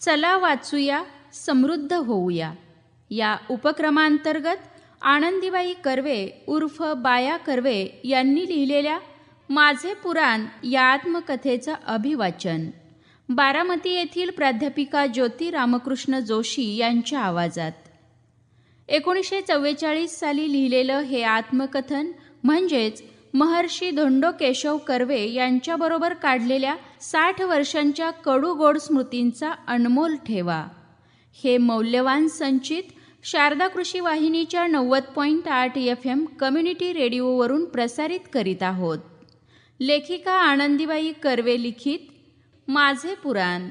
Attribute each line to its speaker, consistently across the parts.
Speaker 1: चला वाचूया समृद्ध होऊया. या उपक्रमांतर्गत आनंदीबाई कर्वे उर्फ बाया कर्वे यांनी लिहिलेल्या माझे पुराण या आत्मकथेचं अभिवाचन. बारामती येथील प्राध्यापिका ज्योती रामकृष्ण जोशी यांच्या आवाजात. एकोणीसशे चव्वेचाळीस साली लिहिलेलं हे आत्मकथन म्हणजेच महर्षी धोंडो केशव कर्वे यांच्याबरोबर काढलेल्या साठ वर्षांच्या कडूगोड स्मृतींचा अनमोल ठेवा. हे मौल्यवान संचित शारदा कृषी वाहिनीच्या नव्वद पॉईंट आठ एफ एम कम्युनिटी रेडिओवरून प्रसारित करीत आहोत. लेखिका आनंदीबाई कर्वे लिखित माझे पुराण.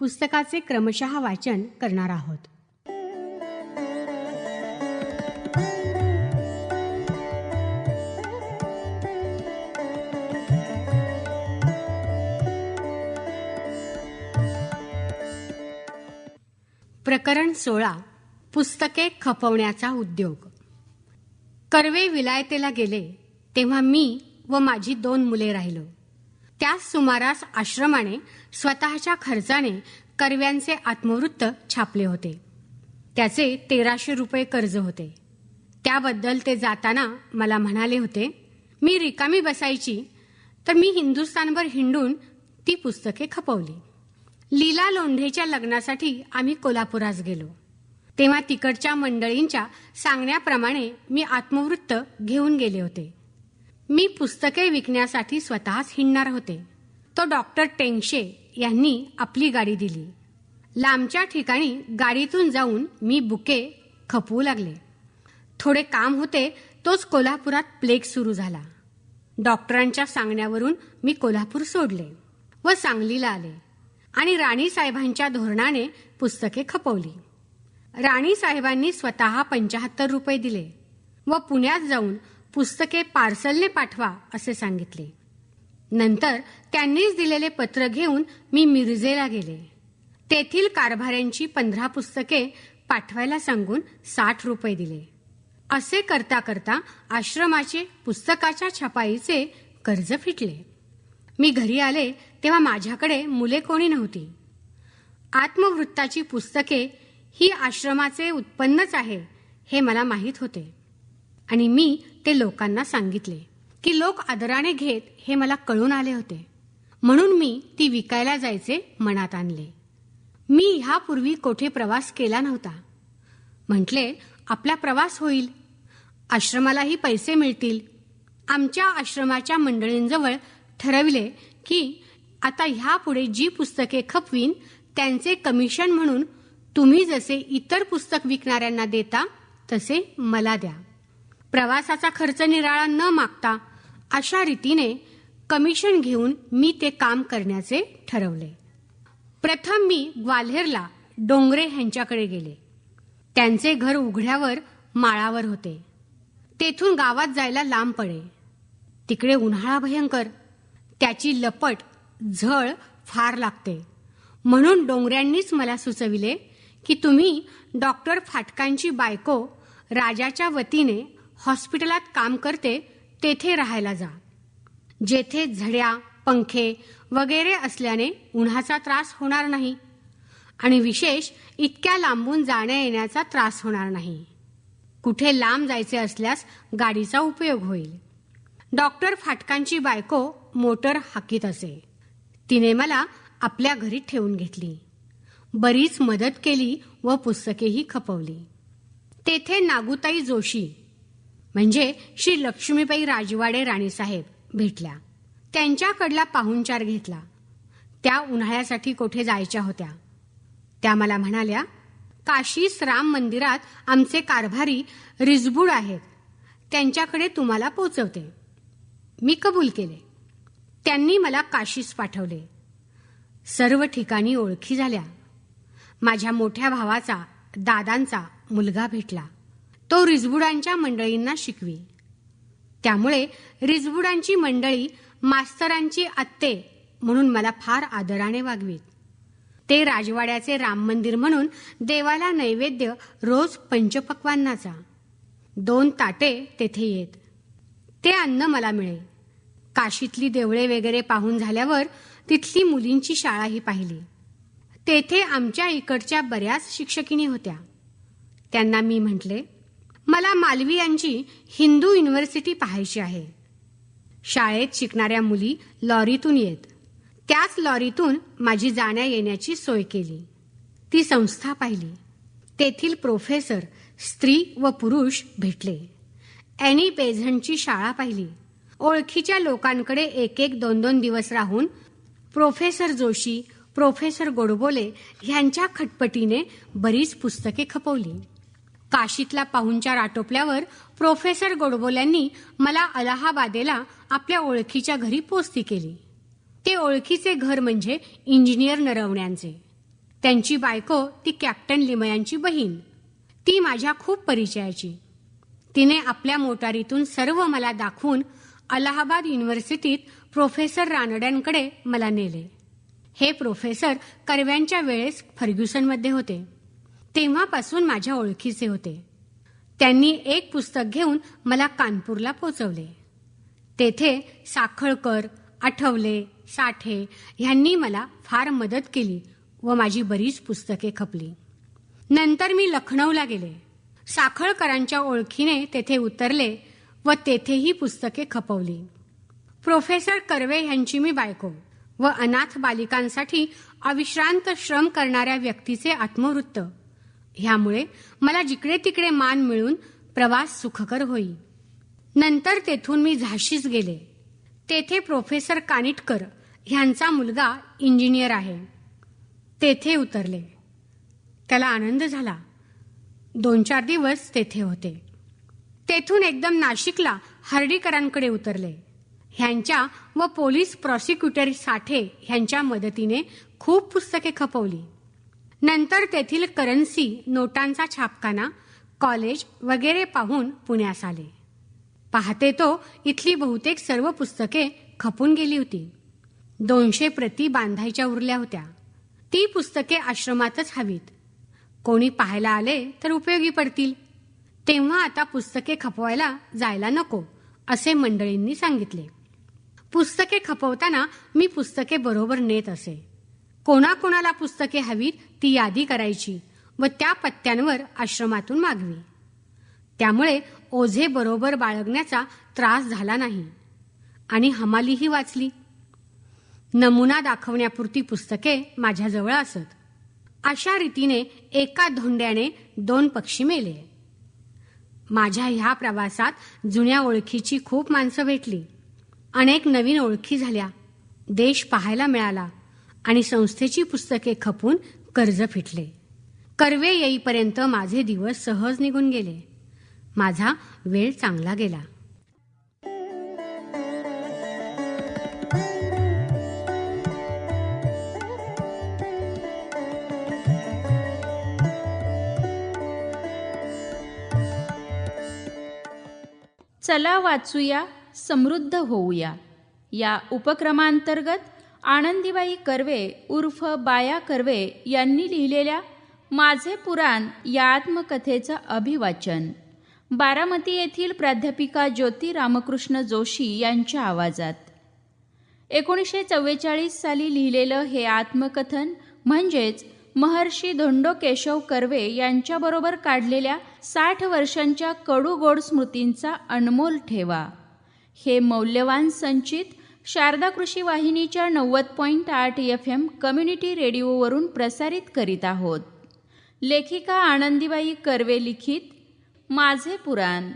Speaker 2: पुस्तकाचे क्रमशः वाचन करणार आहोत. प्रकरण सोळा. पुस्तके खपवण्याचा उद्योग. कर्वे विलायतेला गेले तेव्हा मी व माझी दोन मुले राहिलो. त्याच सुमारास आश्रमाने स्वतःच्या खर्चाने कर्व्यांचे आत्मवृत्त छापले होते. त्याचे तेराशे रुपये कर्ज होते. त्याबद्दल ते जाताना मला म्हणाले होते मी रिकामी बसायची तर मी हिंदुस्थानभर हिंडून ती पुस्तके खपवली. लीला लोंढेच्या लग्नासाठी आम्ही कोल्हापुरास गेलो. तेव्हा तिकडच्या मंडळींच्या सांगण्याप्रमाणे मी आत्मवृत्त घेऊन गेले होते. मी पुस्तके विकण्यासाठी स्वतःच हिंडणार होते. तो डॉक्टर टेंगशे यांनी आपली गाडी दिली. लांबच्या ठिकाणी गाडीतून जाऊन मी बुके खपवू लागले. थोडे काम होते तोच कोल्हापुरात प्लेग सुरू झाला. डॉक्टरांच्या सांगण्यावरून मी कोल्हापूर सोडले व सांगलीला आले आणि राणी साहेबांच्या धोरणाने पुस्तके खपवली. राणी साहेबांनी स्वतः पंचाहत्तर रुपये दिले व पुण्यात जाऊन पुस्तके पार्सलने पाठवा असे सांगितले. नंतर त्यांनीच दिलेले पत्र घेऊन मी मिरजेला गेले. तेथील कारभाऱ्यांची पंधरा पुस्तके पाठवायला सांगून साठ रुपये दिले. असे करता करता आश्रमाचे पुस्तकाच्या छपाईचे कर्ज फिटले. मी घरी आले तेव्हा माझ्याकडे मुले कोणी नव्हती. आत्मवृत्ताची पुस्तके ही आश्रमाचे उत्पन्नच आहे हे मला माहीत होते. आणि मी ते लोकांना सांगितले की लोक आदराने घेत हे मला कळून आले होते. म्हणून मी ती विकायला जायचे मनात आणले. मी ह्यापूर्वी कोठे प्रवास केला नव्हता. म्हटले आपला प्रवास होईल. आश्रमालाही पैसे मिळतील. आमच्या आश्रमाच्या मंडळींजवळ ठरविले की आता ह्यापुढे जी पुस्तके खपवीन त्यांचे कमिशन म्हणून तुम्ही जसे इतर पुस्तक विकणाऱ्यांना देता तसे मला द्या. प्रवासाचा खर्च निराळा न मागता अशा रीतीने कमिशन घेऊन मी ते काम करण्याचे ठरवले. प्रथम मी ग्वाल्हेरला डोंगरे ह्यांच्याकडे गेले. त्यांचे घर उघड्यावर माळावर होते. तेथून गावात जायला लांब पडे. तिकडे उन्हाळा भयंकर. त्याची लपट झळ फार लागते. म्हणून डोंगऱ्यांनीच मला सुचविले की तुम्ही डॉक्टर फाटकांची बायको राजाच्या वतीने हॉस्पिटलात काम करते तेथे राहायला जा. जेथे झड्या पंखे वगैरे असल्याने उन्हाचा त्रास होणार नाही आणि विशेष इतक्या लांबून जाण्या येण्याचा त्रास होणार नाही. कुठे लांब जायचे असल्यास गाडीचा उपयोग होईल. डॉक्टर फाटकांची बायको मोटर हाकीत असे. तिने मला आपल्या घरी ठेवून घेतली. बरीच मदत केली व पुस्तकेही खपवली. तेथे नागुताई जोशी म्हणजे श्री लक्ष्मीबाई राजवाडे राणीसाहेब भेटल्या. त्यांच्याकडला पाहुणचार घेतला. त्या उन्हाळ्यासाठी कोठे जायच्या होत्या? त्या मला म्हणाल्या काशीस राम मंदिरात आमचे कारभारी रिजबूड आहेत. त्यांच्याकडे तुम्हाला पोचवते. मी कबूल केले. त्यांनी मला काशीस पाठवले. सर्व ठिकाणी ओळखी झाल्या. माझ्या मोठ्या भावाचा दादांचा मुलगा भेटला. तो रिजबुडांच्या मंडळींना शिकवी. त्यामुळे रिजबुडांची मंडळी मास्तरांची आत्ते म्हणून मला फार आदराने वागवीत. ते राजवाड्याचे राम मंदिर म्हणून देवाला नैवेद्य रोज पंचपक्वांनाचा दोन ताटे तेथे येत. ते अन्न मला मिळे. काशीतली देवळे वगैरे पाहून झाल्यावर तिथली मुलींची शाळाही पाहिली. तेथे आमच्या इकडच्या बऱ्याच शिक्षकिनी होत्या. त्यांना मी म्हटले मला मालवी यांची हिंदू युनिव्हर्सिटी पाहायची आहे. शाळेत शिकणाऱ्या मुली लॉरीतून येत. त्याच लॉरीतून माझी जाण्या येण्याची सोय केली. ती संस्था पाहिली. तेथील प्रोफेसर स्त्री व पुरुष भेटले. एनी पेझंटची शाळा पाहिली. ओळखीच्या लोकांकडे एक एक दोन दोन दिवस राहून प्रोफेसर जोशी प्रोफेसर गोडबोले ह्यांच्या खटपटीने बरीच पुस्तके खपवली. काशीतला पाहुणचार आटोपल्यावर प्रोफेसर गोडबोल्यांनी मला अलाहाबादेला आपल्या ओळखीच्या घरी पोस्ती केली. ते ओळखीचे घर म्हणजे इंजिनियर नरवण्यांचे. त्यांची बायको ती कॅप्टन लिमयांची बहीण. ती माझ्या खूप परिचयाची. तिने आपल्या मोटारीतून सर्व मला दाखवून अलाहाबाद युनिव्हर्सिटीत प्रोफेसर रानड्यांकडे मला नेले. हे प्रोफेसर कर्व्यांच्या वेळेस फर्ग्युसनमध्ये होते. तेव्हापासून माझ्या ओळखीचे होते. त्यांनी एक पुस्तक घेऊन मला कानपूरला पोचवले. तेथे साखळकर आठवले साठे ह्यांनी मला फार मदत केली व माझी बरीच पुस्तके खपली. नंतर मी लखनौला गेले. साखळकरांच्या ओळखीने तेथे उतरले व तेथेही पुस्तके खपवली. प्रोफेसर कर्वे यांची मी बायको व अनाथ बालिकांसाठी अविश्रांत श्रम करणाऱ्या व्यक्तीचे आत्मवृत्त ह्यामुळे मला जिकडे तिकडे मान मिळून प्रवास सुखकर होई नंतर तेथून मी झाशीस गेले. तेथे प्रोफेसर कानिटकर ह्यांचा मुलगा इंजिनियर आहे. तेथे उतरले. त्याला आनंद झाला. दोन चार दिवस तेथे होते. तेथून एकदम नाशिकला हर्डीकरांकडे उतरले. ह्यांच्या व पोलीस प्रॉसिक्युटर साठे ह्यांच्या मदतीने खूप पुस्तके खपवली. नंतर तेथील करन्सी नोटांचा छापखाना कॉलेज वगैरे पाहून पुण्यास आले. पाहते तो इथली बहुतेक सर्व पुस्तके खपून गेली होती. दोनशे प्रती बांधायच्या उरल्या होत्या. ती पुस्तके आश्रमातच हवीत. कोणी पाहायला आले तर उपयोगी पडतील. तेव्हा आता पुस्तके खपवायला जायला नको असे मंडळींनी सांगितले. पुस्तके खपवताना मी पुस्तके बरोबर नेत असे. कोणाकोणाला पुस्तके हवीत ती यादी करायची व त्या पत्त्यांवर आश्रमातून मागवी. त्यामुळे ओझे बरोबर बाळगण्याचा त्रास झाला नाही. आणि हमालीही वाचली. नमुना दाखवण्यापुरती पुस्तके माझ्याजवळ असत. अशा रीतीने एका धोंड्याने दोन पक्षी मेले. माझ्या ह्या प्रवासात जुन्या ओळखीची खूप माणसं भेटली. अनेक नवीन ओळखी झाल्या. देश पाहायला मिळाला. आणि संस्थेची पुस्तके खपून कर्ज फिटले. कर्वे येईपर्यंत माझे दिवस सहज निघून गेले. माझा वेळ चांगला गेला.
Speaker 1: चला वाचूया समृद्ध होऊया. या उपक्रमांतर्गत आनंदीबाई कर्वे उर्फ बाया कर्वे यांनी लिहिलेल्या माझे पुराण या आत्मकथेचं अभिवाचन. बारामती येथील प्राध्यापिका ज्योती रामकृष्ण जोशी यांच्या आवाजात. एकोणीसशे चव्वेचाळीस साली लिहिलेलं हे आत्मकथन म्हणजेच महर्षी धोंडो केशव कर्वे यांच्याबरोबर काढलेल्या साठ वर्षांच्या कडू गोड स्मृतींचा अनमोल ठेवा. हे मौल्यवान संचित शारदा कृषी वाहिनीच्या नव्वद पॉईंट आठ एफ एम कम्युनिटी रेडिओवरून प्रसारित करीत आहोत. लेखिका आनंदीबाई कर्वे लिखित माझे पुराण.